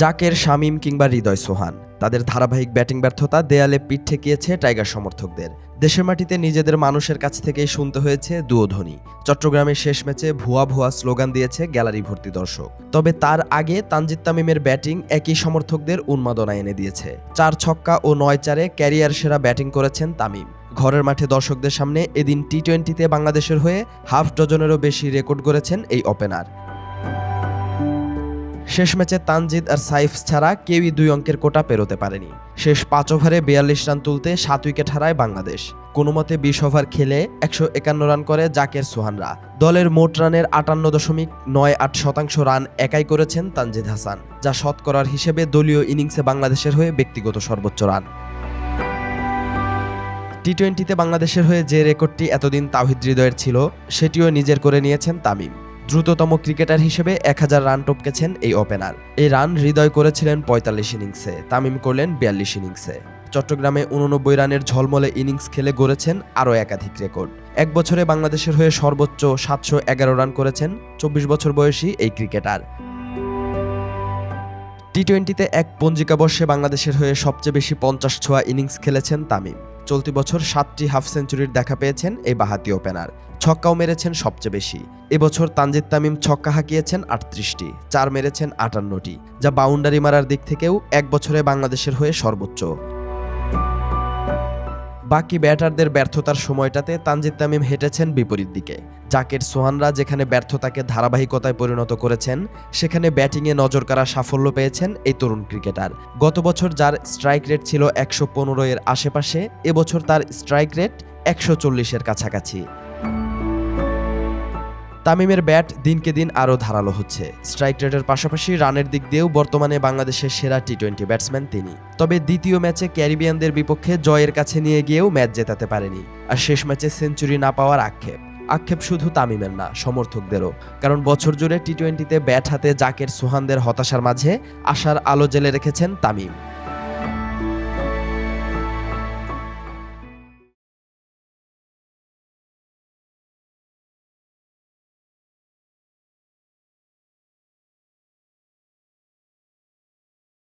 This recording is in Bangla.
জাকের, শামিম কিংবা হৃদয় সোহান। তাদের ধারাবাহিক ব্যাটিং ব্যর্থতা দেয়ালে পিঠ ঠেকিয়েছে টাইগার সমর্থকদের। দেশের মাটিতে নিজেদের মানুষের কাছ থেকেই শুনতে হয়েছে দুয়োধ্বনি চট্টগ্রামের শেষ ম্যাচে ভুয়া ভুয়া স্লোগান দিয়েছে গ্যালারি ভর্তি দর্শক। তবে তার আগে তানজিদ তামিমের ব্যাটিং একই সমর্থকদের উন্মাদনা এনে দিয়েছে। চার ছক্কা ও নয় চারে ক্যারিয়ার সেরা ব্যাটিং করেছেন তামিম। ঘরের মাঠে দর্শকদের সামনে এদিন টি টোয়েন্টিতে বাংলাদেশের হয়ে হাফ ডজনেরও বেশি রেকর্ড করেছেন এই ওপেনার। শেষ ম্যাচে তানজিদ আর সাইফ ছাড়া কেউই দুই অঙ্কের কোটা পেরোতে পারেনি। শেষ পাঁচ ওভারে বিয়াল্লিশ রান তুলতে সাত উইকেট হারায় বাংলাদেশ। কোনো মতে বিশ ওভার খেলে একশো একান্ন রান করে জাকের সোহানরা। দলের মোট রানের আটান্ন দশমিক নয় আট শতাংশ রান একাই করেছেন তানজিদ হাসান, যা শতকরার হিসেবে দলীয় ইনিংসে বাংলাদেশের হয়ে ব্যক্তিগত সর্বোচ্চ রান। টি টোয়েন্টিতে বাংলাদেশের হয়ে যে রেকর্ডটি এতদিন তাহিদ হৃদয়ের ছিল, সেটিও নিজের করে নিয়েছেন তামিম। দ্রুততম ক্রিকেটার হিসেবে এক হাজার রান টপকেছেন এই ওপেনার। এই রান হৃদয় করেছিলেন পঁয়তাল্লিশ ইনিংসে, তামিম করলেন বিয়াল্লিশ ইনিংসে। চট্টগ্রামে উননব্বই রানের ঝলমলে ইনিংস খেলে গড়েছেন আরও একাধিক রেকর্ড। এক বছরে বাংলাদেশের হয়ে সর্বোচ্চ সাতশো এগারো রান করেছেন চব্বিশ বছর বয়সী এই ক্রিকেটার। টি টোয়েন্টিতে এক পঞ্জিকা বর্ষে বাংলাদেশের হয়ে সবচেয়ে বেশি পঞ্চাশ ছোঁয়া ইনিংস খেলেছেন তামিম। চলতি বছর সাতটি হাফ সেঞ্চুরির দেখা পেয়েছেন এই বাহাতি ওপেনার। ছক্কাও মেরেছেন সবচেয়ে বেশি। এবছর তানজিদ তামিম ছক্কা হাঁকিয়েছেন আটত্রিশটি, চার মেরেছেন আটান্নটি, যা বাউন্ডারি মারার দিক থেকেও এক বছরে বাংলাদেশের হয়ে সর্বোচ্চ। বাকি ব্যাটারদের ব্যর্থতার সময়টাতে তানজিদ তামিম হেঁটেছেন বিপরীত দিকে। জাকের সোহানরা যেখানে ব্যর্থতাকে ধারাবাহিকতায় পরিণত করেছেন, সেখানে ব্যাটিংয়ে নজর কাড়া সাফল্য পেয়েছেন এই তরুণ ক্রিকেটার। গত বছর যার স্ট্রাইক রেট ছিল একশো পনেরো এর আশেপাশে এবছর তার স্ট্রাইক রেট একশো চল্লিশের কাছাকাছি। তামিমের ব্যাট দিনকে দিন আরও ধারালো হচ্ছে। স্ট্রাইক রেটের পাশাপাশি রানের দিক দিয়েও বর্তমানে বাংলাদেশের সেরা টি টোয়েন্টি ব্যাটসম্যান তিনি। তবে দ্বিতীয় ম্যাচে ক্যারিবিয়ানদের বিপক্ষে জয়ের কাছে নিয়ে গিয়েও ম্যাচ জেতাতে পারেনি। আর শেষ ম্যাচে সেঞ্চুরি না পাওয়ার আক্ষেপ। আক্ষেপ শুধু তামিমের না, সমর্থকদেরও। কারণ বছর জুড়ে টি টোয়েন্টিতে ব্যাট হাতে জাকের সোহানদের হতাশার মাঝে আশার আলো জেলে রেখেছেন তামিম।